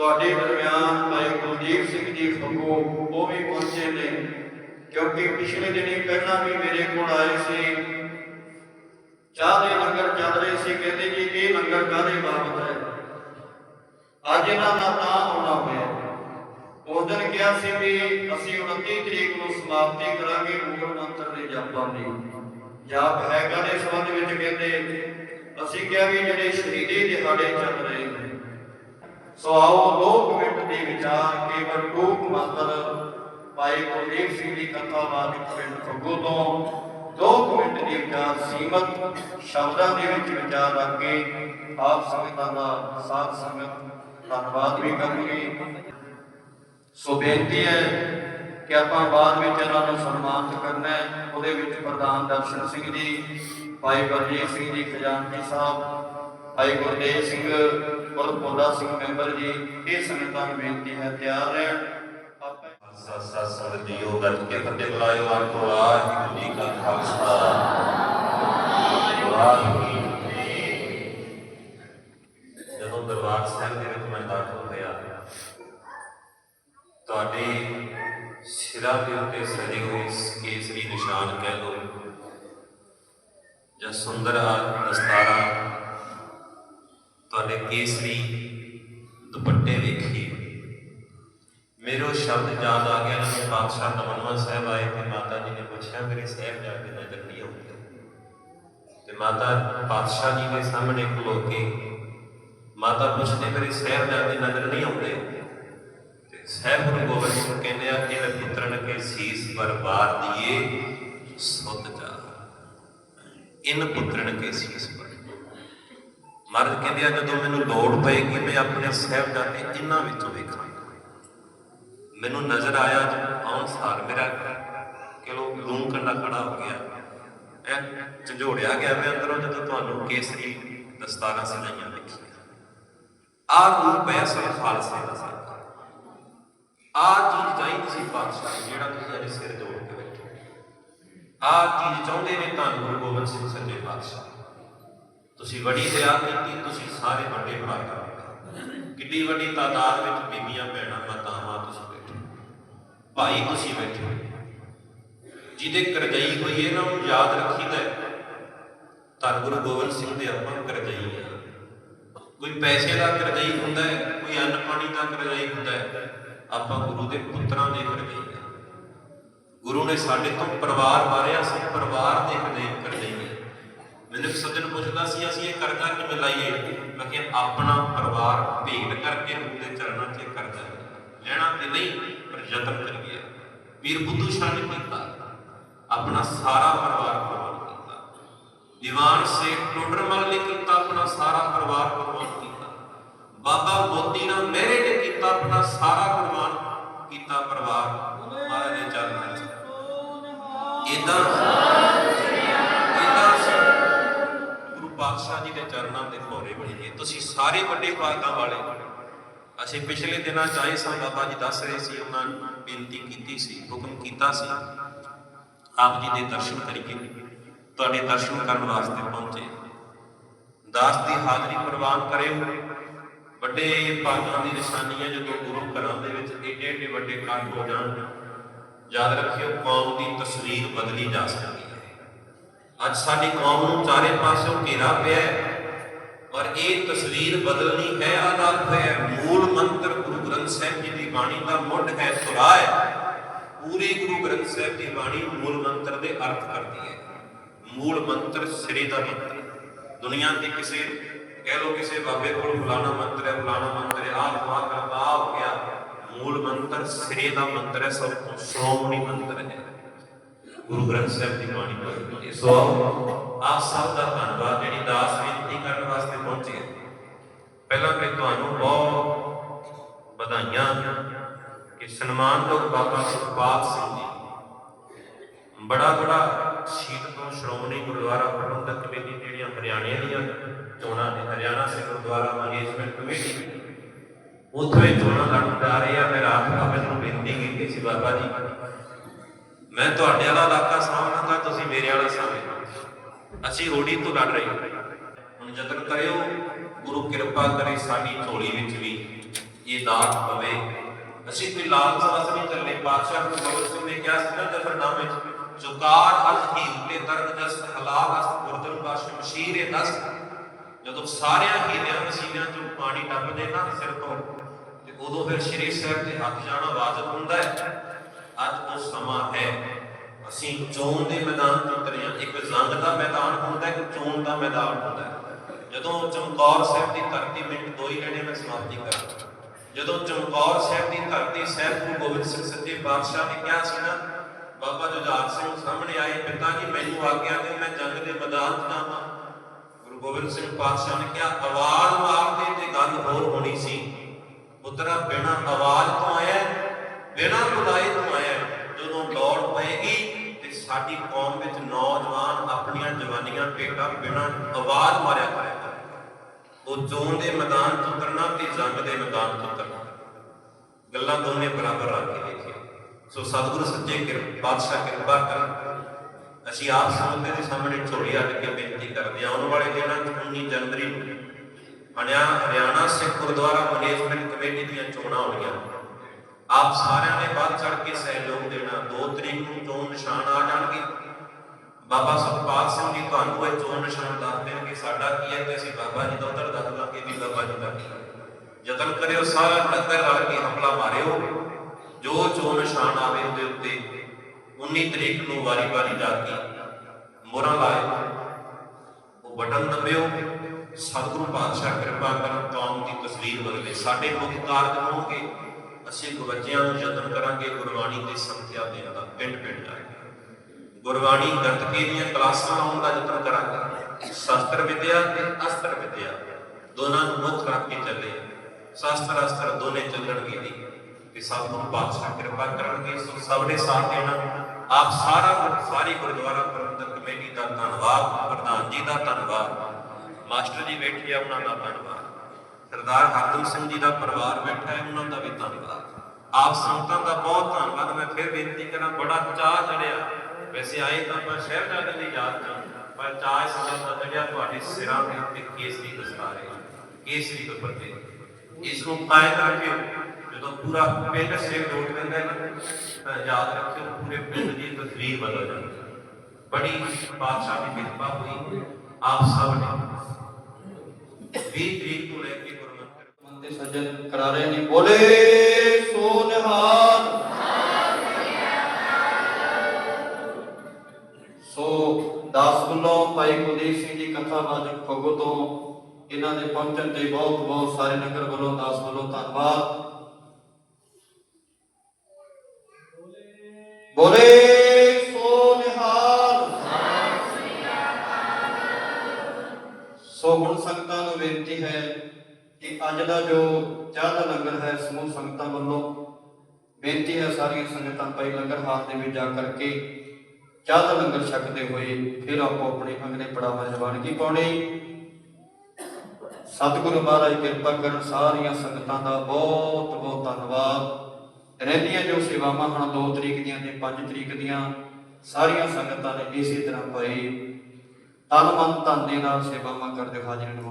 ਤੁਹਾਡੇ ਦਰਮਿਆਨ ਭਾਈ ਕੁਲਦੀਪ ਸਿੰਘ ਜੀ ਫੱਗੂ, ਉਹ ਵੀ ਪਹੁੰਚੇ ਨੇ, ਕਿਉਂਕਿ ਪਿਛਲੇ ਦਿਨੀ ਪਹਿਲਾਂ ਵੀ ਮੇਰੇ ਕੋਲ ਆਏ ਸੀ। ਚਾਹ ਦੇ ਲੰਗਰ ਚੱਲ ਰਹੇ ਸੀ, ਕਹਿੰਦੇ ਜੀ, ਇਹ ਲੰਗਰ ਕਾਹਦੇ ਬਾਬਤ ਹੈ? ਅੱਜ ਇਹਨਾਂ ਦਾ ਤਾਂ ਆਉਣਾ ਹੋਇਆ ਉਸ ਦਿਨ ਕਿਹਾ ਸੀ ਵੀ ਅਸੀਂ 29 ਤਰੀਕ ਨੂੰ ਸਮਾਪਤੀ ਕਰਾਂਗੇ ਮੂਲ ਮੰਤਰ ਦੇ ਜਾਪਾਂ ਦੀ। ਜਾਪ ਹੈ ਕਾਹਦੇ ਸੰਬੰਧ ਵਿੱਚ ਕਹਿੰਦੇ, ਅਸੀਂ ਕਿਹਾ ਵੀ ਜਿਹੜੇ ਸ਼ਹੀਦੀ ਦਿਹਾੜੇ ਚੱਲ ਰਹੇ ਨੇ ਸੋ ਆਓ ਦੋ ਮਿੰਟ ਦੇ ਵਿਚਾਰ, ਕੇਵਲ ਟੂਕ ਮੰਤਰ ਭਾਈ ਕੁਲਦੀਪ ਸਿੰਘ ਦੀ ਕਥਾ ਬਾਅਦ ਪਿੰਡ ਫੱਗੂ ਤੋਂ ਦੋ ਕੁ ਮਿੰਟ ਦੇ ਵਿਚਾਰ ਸੀਮਤ, ਸ਼ਬਦਾਂ ਦੇ ਵਿੱਚ ਵਿਚਾਰ ਰੱਖ ਕੇ ਆਪ ਸੰਗਤਾਂ ਦਾ ਸਾਥ ਸੰਗਤ ਧੰਨਵਾਦ ਵੀ ਕਰਨਗੇ। ਸੋ ਬੇਨਤੀ ਹੈ ਕਿ ਆਪਾਂ ਬਾਅਦ ਵਿੱਚ ਇਹਨਾਂ ਨੂੰ ਸਨਮਾਨਿਤ ਕਰਨਾ ਹੈ। ਉਹਦੇ ਵਿੱਚ ਪ੍ਰਧਾਨ ਦਰਸ਼ਨ ਸਿੰਘ ਜੀ, ਭਾਈ ਬਲਜੀਤ ਸਿੰਘ ਜੀ, ਖਜ਼ਾਨਚੀ ਸਾਹਿਬ ਭਾਈ ਗੁਰਦੇਵ ਸਿੰਘ ਔਰ ਪੋਦਾ ਸਿੰਘ ਮੈਂਬਰ ਜੀ, ਇਹ ਸੰਗਤਾਂ ਨੂੰ ਬੇਨਤੀ ਹੈ, ਤਿਆਰ ਰਹਿਣ। ਸਤ ਸਤ ਸੰਗਤ ਜੀਓ ਗੱਜ ਕੇ ਫਤਿਹ ਬੁਲਾਇਓ, ਆਖੋ ਵਾਹਿਗੁਰੂ ਜੀ ਕਾ ਖਾਲਸਾ। ਵਾਹਿਗੁਰੂ ਜਦੋਂ ਦਰਬਾਰ ਸਾਹਿਬ ਦੇ ਵਿੱਚ ਮੈਂ ਦਾਖਲ ਹੋਇਆ, ਤੁਹਾਡੇ ਸਿਰਾਂ ਦੇ ਉੱਤੇ ਸਜੇ ਹੋਏ ਕੇਸਰੀ ਨਿਸ਼ਾਨ ਕਹਿ ਲੋ ਜਾਂ ਸੁੰਦਰ ਦਸਤਾਰਾ ਤੁਹਾਡੇ ਕੇਸਰੀ ਦੁਪੱਟੇ ਵੇਖੀ। ਮੇਰੇ ਸ਼ਬਦ ਯਾਦ ਆ ਗਿਆ ਨਾ ਪਾਤਸ਼ਾਹ ਨਮਨਵਾ ਸਾਹਿਬ ਆਏ ਤੇ ਮਾਤਾ ਜੀ ਨੇ ਪੁੱਛਿਆ, ਮੇਰੇ ਸਾਹਿਬ ਜਾ ਕੇ ਨਜ਼ਰ ਨਹੀਂ ਆਉਂਦੀ। ਤੇ ਮਾਤਾ ਪਾਤਸ਼ਾਹ ਜੀ ਦੇ ਸਾਹਮਣੇ ਖਲੋ ਕੇ ਮਾਤਾ ਪੁੱਛਦੇ, ਮੇਰੇ ਸਾਹਿਬ ਜਾ ਕੇ ਨਜ਼ਰ ਨਹੀਂ ਆਉਂਦੇ। ਤੇ ਸਾਹਿਬ ਗੁਰੂ ਗੋਬਿੰਦ ਸਿੰਘ ਕਹਿੰਦੇ ਆ ਕਿ ਇਹ ਪੁੱਤਰਨ ਕੇ ਸੀਸ ਬਰਬਾਰ ਦੀਏ, ਸੁਤ ਜਾ। ਇਨ ਪੁੱਤਰਨ ਕੇ ਸੀਸ ਪਰ ਮਹਾਰਾਜ ਕਹਿੰਦੇ ਆ, ਜਦੋਂ ਮੈਨੂੰ ਲੋੜ ਪਏਗੀ, ਮੈਂ ਆਪਣੇ ਸਾਹਿਬ ਇਹਨਾਂ ਵਿੱਚੋਂ ਵੇਖਾਂਗਾ ਮੈਨੂੰ ਨਜ਼ਰ ਆਇਆ ਆਉਣ ਸਾਰ ਮੇਰਾ ਕਿਲੋ ਲੂਣ ਕੰਡਾ ਖੜਾ ਹੋ ਗਿਆ। ਐ ਝੰਜੋੜਿਆ ਗਿਆ ਮੈਂ ਅੰਦਰੋਂ ਜਦੋਂ ਤੁਹਾਨੂੰ ਕੇਸਰੀ ਦਸਤਾਰਾਂ ਸਜਾਈਆਂ ਦੇਖੀਆਂ। ਆਹ ਰੂਪ ਹੈ ਸਭ ਖਾਲਸੇ ਦਾ ਸਾਡਾ ਆਹ ਚੀਜ਼ ਚਾਹੀਦੀ ਸੀ ਪਾਤਸ਼ਾਹ ਜਿਹੜਾ ਤੁਸੀਂ ਅੱਜ ਸਿਰ ਜੋੜ ਕੇ ਬੈਠੇ ਆਹ ਚੀਜ਼ ਚਾਹੁੰਦੇ ਨੇ ਧੰਨ ਗੁਰੂ ਗੋਬਿੰਦ ਸਿੰਘ ਸੱਚੇ ਪਾਤਸ਼ਾਹ। ਤੁਸੀਂ ਵੱਡੀ ਦਇਆ ਕੀਤੀ, ਤੁਸੀਂ ਸਾਰੇ ਵੱਡੇ ਭਰਾ ਕਰ ਵੱਡੀ ਤਾਦਾਦ ਵਿੱਚ ਬੀਬੀਆਂ, ਭੈਣਾਂ, ਮਾਤਾਵਾਂ ਤੁਸੀਂ ਬੈਠੇ। ਭਾਈ ਤੁਸੀਂ ਬੈਠੇ। ਜਿਹਦੇ ਕਰਜਈ ਹੋਈ ਹੈ ਨਾ, ਉਹਨੂੰ ਯਾਦ ਰੱਖੀਦਾ ਧੰਨ ਗੁਰੂ ਗੋਬਿੰਦ ਸਿੰਘ ਦੇ ਆਪਾਂ ਕਰਜਾਈ ਆ ਕੋਈ ਪੈਸੇ ਦਾ ਕਰਜਾਈ ਹੁੰਦਾ ਹੈ, ਕੋਈ ਅੰਨ ਪਾਣੀ ਦਾ ਕਰਜਾਈ ਹੁੰਦਾ ਹੈ, ਆਪਾਂ ਗੁਰੂ ਦੇ ਪੁੱਤਰਾਂ ਦੇ ਕਰਜਾਈ ਗੁਰੂ ਨੇ ਸਾਡੇ ਤੋਂ ਪਰਿਵਾਰ ਵਾਰਿਆ ਸੀ, ਪਰਿਵਾਰ ਦੇ ਕਰਜਈ ਕਰਜਈ ਆ ਸੱਜਣ ਪੁੱਛਦਾ ਸੀ, ਅਸੀਂ ਇਹ ਕਰਜ਼ਾ ਕਿਵੇਂ ਲਾਈਏ? ਮੈਂ ਕਿਹਾ, ਆਪਣਾ ਪਰਿਵਾਰ ਭੇਟ ਕਰਕੇ ਗੁਰੂ ਚਰਨਾਂ 'ਚ ਕਰਜ਼ਾ ਲੈਣਾ ਤੇ ਨਹੀਂ, ਪਰ ਯਤਨ ਕਰੀਏ। ਵੀਰ ਬੁੱਧੂ ਸ਼ਾਹ ਨੇ ਕੀਤਾ। ਆਪਣਾ ਸਾਰਾ ਪਰਿਵਾਰ ਕੁਰਬਾਨ ਕੀਤਾ। ਦੀਵਾਨ ਸੇਖ ਟੋਡਰਮਲ ਨੇ ਕੀਤਾ ਆਪਣਾ ਸਾਰਾ ਪਰਿਵਾਰ ਕੁਰਬਾਨ ਕੀਤਾ। ਬਾਬਾ ਮੋਤੀ ਨਾਲ ਮਹਿਰੇ ਨੇ ਕੀਤਾ ਆਪਣਾ ਸਾਰਾ ਕੁਰਬਾਨ ਕੀਤਾ ਪਰਿਵਾਰ। ਮਹਾਰਾਜ ਦੇ ਚਰਨਾਂ ਇਦਾਂ ਜੀ ਦੇ ਭੋਰੇ ਬਣੀਏ ਤੁਸੀਂ ਸਾਰੇ ਵੱਡੇ ਭਾਗਾਂ ਵਾਲੇ। ਅਸੀਂ ਪਿਛਲੇ ਦਿਨਾਂ ਚ ਆਏ ਜੀ ਦੱਸ ਰਹੇ ਸੀ, ਉਹਨਾਂ ਬੇਨਤੀ ਕੀਤੀ ਸੀ, ਹੁਕਮ ਕੀਤਾ ਸੀ, ਆਪ ਜੀ ਦੇ ਦਰਸ਼ਨ ਕਰੀਏ। ਤੁਹਾਡੇ ਦਰਸ਼ਨ ਕਰਨ ਵਾਸਤੇ ਪਹੁੰਚੇ। ਦਾਸ ਦੀ ਹਾਜ਼ਰੀ ਪ੍ਰਵਾਨ ਕਰਿਓ ਵੱਡੇ ਭਾਗਾਂ ਦੀ ਨਿਸ਼ਾਨੀ ਹੈ ਜਦੋਂ ਗੁਰੂ ਘਰਾਂ ਦੇ ਵਿੱਚ ਏਡੇ ਏਡੇ ਵੱਡੇ ਕਾਰਜ ਹੋ ਜਾਣ, ਯਾਦ ਰੱਖਿਓ, ਕੌਮ ਦੀ ਤਸਵੀਰ ਬਦਲੀ ਜਾ ਸਕਦੀ ਹੈ। ਅੱਜ ਸਾਡੀ ਕੌਮ ਨੂੰ ਚਾਰੇ ਪਾਸਿਓਂ ਘੇਰਾ ਪਿਆ ਹੈ। ਔਰ ਇਹ ਤਸਵੀਰ ਬਦਲਣੀ ਹੈ ਆਦਾਬ ਹੈ। ਮੂਲ ਮੰਤਰ ਗੁਰੂ ਗ੍ਰੰਥ ਸਾਹਿਬ ਜੀ ਦੀ ਬਾਣੀ ਦਾ ਮੁੱਢ ਹੈ ਤੁਰਾ ਹੈ। ਪੂਰੀ ਗੁਰੂ ਗ੍ਰੰਥ ਸਾਹਿਬ ਦੀ ਬਾਣੀ ਮੂਲ ਮੰਤਰ ਦੇ ਅਰਥ ਕਰਦੀ ਹੈ। ਮੂਲ ਮੰਤਰ ਸਿਰੇ ਦਾ ਮੰਤਰ। ਦੁਨੀਆ ਦੀ ਕਿਸੇ, ਕਹਿ ਲੋ ਕਿਸੇ ਬਾਬੇ ਕੋਲ ਫਲਾਣਾ ਮੰਤਰ ਹੈ, ਫਲਾਣਾ ਮੰਤਰ ਹੈ, ਆਹ ਦੁਆ ਕਰਦਾ ਹੋ ਗਿਆ। ਮੂਲ ਮੰਤਰ ਸਿਰੇ ਦਾ ਮੰਤਰ ਹੈ, ਸਭ ਤੋਂ ਸ਼੍ਰੋਮਣੀ ਮੰਤਰ ਹੈ। ਗੁਰੂ ਗ੍ਰੰਥ ਸਾਹਿਬ ਦੀ ਬਾਣੀ ਪੜ੍ਹਦੀ ਸੋ ਆਪ ਸਭ ਦਾ ਧੰਨਵਾਦ, ਜਿਹੜੀ ਦਾਸ ਬੇਨਤੀ ਕਰਨ ਵਾਸਤੇ ਪਹੁੰਚੇ ਪਹਿਲਾਂ ਤੇ ਤੁਹਾਨੂੰ ਬਹੁਤ ਵਧਾਈਆਂ ਕਿ ਸਨਮਾਨਯੋਗ ਬਾਬਾ ਸੁਖਪਾਲ ਸਿੰਘ ਜੀ ਬੜਾ ਬੜਾ ਸ਼ਹੀਦ ਤੋਂ ਸ਼੍ਰੋਮਣੀ ਗੁਰਦੁਆਰਾ ਪ੍ਰਬੰਧਕ ਕਮੇਟੀ ਜਿਹੜੀਆਂ ਹਰਿਆਣੇ ਦੀਆਂ ਚੋਣਾਂ ਨੇ, ਹਰਿਆਣਾ ਸੇ ਗੁਰਦੁਆਰਾ ਮੈਨੇਜਮੈਂਟ ਕਮੇਟੀ, ਉੱਥੋਂ ਚੋਣਾਂ ਲੜਨ ਜਾ ਰਹੇ ਆ। ਮੈਂ ਰਾਤ ਬਾਬੇ ਨੂੰ ਬੇਨਤੀ ਕੀਤੀ ਸੀ ਬਾਬਾ ਜੀ ਮੈਂ ਤੁਹਾਡੇ ਵਾਲਾ ਇਲਾਕਾ ਸਾਂਭਾਂਗਾ ਤੁਸੀਂ ਮੇਰੇ ਵਾਲਾ ਸਾਂਭੇ ਅਸੀਂ ਹੋੜੀ ਤੋਂ ਲੜ ਰਹੇ ਹੁਣ ਯਤਨ ਕਰਿਓ, ਗੁਰੂ ਕਿਰਪਾ ਕਰੇ ਸਾਡੀ ਝੋਲੀ ਵਿੱਚ ਵੀ ਇਹ ਦਾਤ ਪਵੇ। ਅਸੀਂ ਕੋਈ ਲਾਲਚ ਵਸ ਨਹੀਂ ਚੱਲੇ ਪਾਤਸ਼ਾਹ ਗੁਰੂ ਗੋਬਿੰਦ ਸਿੰਘ ਨੇ ਕਿਹਾ ਸੀ ਨਾ ਜਫਰਨਾਮੇ ਚ ਜੁਕਾਰ ਅਲ ਹੀਲ ਤੇ ਦਰਦ ਹਲਾਕ ਅਸ ਗੁਰਦਨ ਬਾਸ਼ ਮਸ਼ੀਰ ਇਹ ਦਸ। ਜਦੋਂ ਸਾਰਿਆਂ ਹੀਲਿਆਂ ਮਸੀਨਿਆਂ ਚੋਂ ਪਾਣੀ ਟੱਪਦੇ ਨਾ ਸਿਰ ਤੋਂ, ਤੇ ਉਦੋਂ ਫਿਰ ਸ਼੍ਰੀ ਸਾਹਿਬ ਦੇ ਹੱਥ ਜਾਣਾ ਵਾਜਬ ਹੁੰਦਾ ਹੈ। ਅੱਜ ਉਹ ਸਮਾਂ ਹੈ। ਅਸੀਂ ਚੋਣ ਦੇ ਮੈਦਾਨ ਤੋਂ ਉਤਰੇ ਹਾਂ। ਇੱਕ ਜੰਗ ਦਾ ਮੈਦਾਨ ਹੁੰਦਾ ਹੈ, ਇੱਕ ਚੋਣ ਦਾ ਮੈਦਾਨ ਹੁੰਦਾ ਹੈ। ਜਦੋਂ ਚਮਕੌਰ ਸਾਹਿਬ ਦੀ ਧਰਤੀ ਮਿੰਟ ਦੋ ਹੀ ਲੈਣੇ ਮੈਂ ਸਮਾਪਤੀ ਕਰਾਂ। ਜਦੋਂ ਚਮਕੌਰ ਸਾਹਿਬ ਦੀ ਧਰਤੀ, ਸਾਹਿਬ ਗੁਰੂ ਗੋਬਿੰਦ ਸਿੰਘ ਸੱਚੇ ਪਾਤਸ਼ਾਹ ਨੇ ਕਿਹਾ ਸੀ ਨਾ, ਬਾਬਾ ਜੁਝਾਰ ਸਿੰਘ ਸਾਹਮਣੇ ਆਏ, ਪਿਤਾ ਜੀ, ਮੈਨੂੰ ਆਗਿਆ ਦੇ ਮੈਂ ਜੰਗ ਦੇ ਮੈਦਾਨ 'ਚ ਜਾਵਾਂ। ਗੁਰੂ ਗੋਬਿੰਦ ਸਿੰਘ ਪਾਤਸ਼ਾਹ ਨੇ ਕਿਹਾ, ਆਵਾਜ਼ ਮਾਰਦੇ ਤੇ ਗੱਲ ਹੋਰ ਹੋਣੀ ਸੀ। ਪੁੱਤਰਾ, ਬਿਨਾ ਆਵਾਜ਼ ਤੋਂ ਆਇਆ, ਬਿਨਾ ਬੁਲਾਏ ਤੋਂ ਆਇਆ ਜਦੋਂ ਲੋੜ ਪਏਗੀ ਤੇ ਸਾਡੀ ਕੌਮ ਵਿੱਚ ਨੌਜਵਾਨ ਆਪਣੀਆਂ ਜਵਾਨੀਆਂ ਟੇਡਾ ਬਿਨਾ ਆਵਾਜ਼ ਮਾਰਿਆ ਕਰੇਗਾ ਉਹ ਚੋਣ ਦੇ ਮੈਦਾਨ ਤੋਂ ਉਤਰਨਾ ਤੇ ਜੰਗ ਦੇ ਮੈਦਾਨ ਤੋਂ ਉਤਰਨਾ। ਗੱਲਾਂ ਦੋਨੇ ਬਰਾਬਰ ਰੱਖ ਕੇ ਦੇਖੀਏ ਸੋ ਸਤਿਗੁਰੂ ਸੱਚੇ ਕਿਰਪਾ ਪਾਤਸ਼ਾਹ ਕਿਰਪਾ ਕਰਨ। ਅਸੀਂ ਆਪ ਸਮੁੰਦਰ ਦੇ ਸਾਹਮਣੇ ਝੋਲੀ ਅੱਡ ਕੇ ਬੇਨਤੀ ਕਰਦੇ ਹਾਂ। ਆਉਣ ਵਾਲੇ ਦਿਨਾਂ 'ਚ 19 ਜਨਵਰੀ ਨੂੰ ਹਰਿਆਣਾ ਸਿੱਖ ਗੁਰਦੁਆਰਾ ਮੈਨੇਜਮੈਂਟ ਕਮੇਟੀ ਦੀਆਂ ਚੋਣਾਂ ਹੋਣੀਆਂ ਆਪ ਸਾਰਿਆਂ ਨੇ ਵੱਧ ਚੜ ਕੇ ਸਹਿਯੋਗ ਦੇਣਾ। 2 ਤਰੀਕ ਨੂੰ ਚੋਣ ਨਿਸ਼ਾਨ ਆ ਜਾਣਗੇ। ਬਾਬਾ ਸਤਪਾਲ ਸਿੰਘ ਜੀ ਤੁਹਾਨੂੰ ਇਹ ਚੋਣ ਨਿਸ਼ਾਨ ਦੱਸ ਦੇਣਗੇ। ਸਾਡਾ ਕੀ ਹੈ ਤੇ ਅਸੀਂ ਬਾਬਾ ਜੀ ਦਾ ਉੱਤਰ ਦੱਸ ਦਾਂਗੇ ਵੀ ਬਾਬਾ ਜੀ ਦਾ ਯਤਨ ਕਰਿਓ, ਸਾਰਾ ਨਗਰ ਰਲ ਕੇ ਹਮਲਾ ਮਾਰਿਓ। ਜੋ ਚੋਣ ਨਿਸ਼ਾਨ ਆਵੇ ਉਹਦੇ ਉੱਤੇ 19 ਤਰੀਕ ਨੂੰ ਵਾਰੀ-ਵਾਰੀ ਜਾ ਕੇ ਮੋਹਰਾਂ ਲਾਏ ਉਹ ਬਟਨ ਦਬਿਓ। ਸਤਿਗੁਰੂ ਪਾਤਸ਼ਾਹ ਕਿਰਪਾ ਕਰਨ ਕੌਮ ਦੀ ਤਸਵੀਰ ਬਦਲੇ। ਸਾਡੇ ਮੁੱਖ ਕਾਰਜ ਹੋਣਗੇ। ਅਸੀਂ ਬੱਚਿਆਂ ਨੂੰ ਯਤਨ ਕਰਾਂਗੇ ਗੁਰਬਾਣੀ ਦੀ ਸੰਥਿਆ ਦੇਣ ਦਾ, ਪਿੰਡ ਪਿੰਡ ਜਾ ਕੇ। ਗੁਰਬਾਣੀ ਗ੍ਰੰਥਕੇ ਦੀਆਂ ਕਲਾਸਾਂ ਲਾਉਣ ਦਾ ਯਤਨ ਕਰਾਂਗੇ। ਸ਼ਾਸਤਰ ਵਿਦਿਆ ਤੇ ਅਸਤਰ ਵਿਦਿਆ, ਦੋਨਾਂ ਨੂੰ ਮੁੱਖ ਰੱਖ ਕੇ ਚੱਲੇ। ਸ਼ਾਸਤਰ ਅਸਤਰ ਦੋਨੇ ਚੱਲਣਗੇ ਜੀ। ਤੇ ਸਭ ਨੂੰ ਪਾਤਸ਼ਾਹ ਕਿਰਪਾ ਕਰਨਗੇ, ਸੋ ਸਭ ਨੇ ਸਾਥ ਦੇਣਾ। ਆਪ ਸਾਰਾ ਸਾਰੀ ਗੁਰਦੁਆਰਾ ਪ੍ਰਬੰਧਕ ਕਮੇਟੀ ਦਾ ਧੰਨਵਾਦ, ਪ੍ਰਧਾਨ ਜੀ ਦਾ ਧੰਨਵਾਦ। ਮਾਸਟਰ ਜੀ ਬੈਠੇ ਆ ਉਹਨਾਂ ਦਾ ਧੰਨਵਾਦ। ਸਰਦਾਰ ਹਰਦਮ ਸਿੰਘ ਜੀ ਦਾ ਪਰਿਵਾਰ ਬੈਠਾ ਹੈ, ਉਹਨਾਂ ਦਾ ਵੀ ਧੰਨਵਾਦ। ਆਪ ਸੰਗਤਾਂ ਦਾ ਬਹੁਤ ਧੰਨਵਾਦ। ਮੈਂ ਫਿਰ ਬੇਨਤੀ ਕਰਾਂ, ਬੜਾ ਚਾਹ ਚੜਿਆ। ਵੈਸੇ ਆਏ ਤਾਂ ਆਪਾਂ ਸ਼ਹਿਰ ਦੀ ਯਾਦ ਚ ਪਰ ਚਾਹ ਇਸ ਦਾ ਚੜਿਆ, ਤੁਹਾਡੇ ਸਿਰਾਂ ਦੇ ਉੱਤੇ ਕੇਸਰੀ ਦਸਤਾਰੇ ਕੇਸਰੀ ਦੁਪੱਟੇ ਇਸ ਨੂੰ ਕਾਇਮ ਰੱਖਿਓ ਜਦੋਂ ਪੂਰਾ ਪਿੰਡ ਸਿਰ ਰੋਟ ਦਿੰਦਾ ਹੈ ਤਾਂ ਯਾਦ ਰੱਖਿਓ, ਪੂਰੇ ਪਿੰਡ ਦੀ ਤਸਵੀਰ ਬਦਲ ਜਾਂਦੀ ਹੈ। ਬੜੀ ਬਾਦਸ਼ਾਹ ਦੀ ਕਿਰਪਾ ਹੋਈ, ਆਪ ਸਭ ਨੇ। 20 ਤਰੀਕ ਤੋਂ ਲੈ ਕੇ ਗੁਰਮਤਿ ਸੱਜਣ ਕਰਾ ਰਹੇ ਨੇ ਬੋਲੇ ਸੋ ਨਿਹਾਲ ਸੋ ਦਾਸ ਵੱਲੋਂ ਭਾਈ ਕੁਲਦੀਪ ਸਿੰਘ ਜੀ ਕਥਾ ਵਾਚਕ ਫਗੋ ਤੋਂ ਇਹਨਾਂ ਦੇ ਪਹੁੰਚਣ ਤੇ ਬਹੁਤ ਬਹੁਤ ਸਾਰੇ ਨਗਰ ਵੱਲੋਂ ਦਾਸ ਵੱਲੋਂ ਧੰਨਵਾਦ। ਬੋਲੇ ਸੋ ਨਿਹਾਲ ਸੋ ਹੁਣ ਸੰਗਤਾਂ ਨੂੰ ਬੇਨਤੀ ਹੈ ਕਿ ਅੱਜ ਦਾ ਜੋ ਚਾਹ ਦਾ ਲੰਗਰ ਹੈ, ਸਮੂਹ ਸੰਗਤਾਂ ਵੱਲੋਂ ਬੇਨਤੀ ਹੈ ਸਾਰੀਆਂ ਸੰਗਤਾਂ ਭਾਈ ਲੰਗਰ ਹਾਲ ਦੇ ਵਿੱਚ ਜਾ ਕਰਕੇ ਚਾਹ ਦਾ ਲੰਗਰ ਛਕਦੇ ਹੋਏ ਫਿਰ ਆਪੋ ਆਪਣੇ ਅਗਲੇ ਪੜਾਵਾਂ ਰਵਾਨਗੀ ਪਾਉਣੀ। ਸਤਿਗੁਰੂ ਮਹਾਰਾਜ ਕਿਰਪਾ ਕਰਨ ਸਾਰੀਆਂ ਸੰਗਤਾਂ ਦਾ ਬਹੁਤ ਬਹੁਤ ਧੰਨਵਾਦ। ਰਹਿੰਦੀਆਂ ਜੋ ਸੇਵਾਵਾਂ ਹਨ 2 ਤਰੀਕ ਦੀਆਂ ਤੇ 5 ਤਰੀਕ ਦੀਆਂ, ਸਾਰੀਆਂ ਸੰਗਤਾਂ ਨੇ ਇਸੇ ਤਰ੍ਹਾਂ ਭਾਈ ਤਨ ਮਨ ਧਨ ਨਾਲ ਸੇਵਾਵਾਂ ਕਰਦੇ ਹਾਜ਼ਰ ਨਿਭਾਉਣ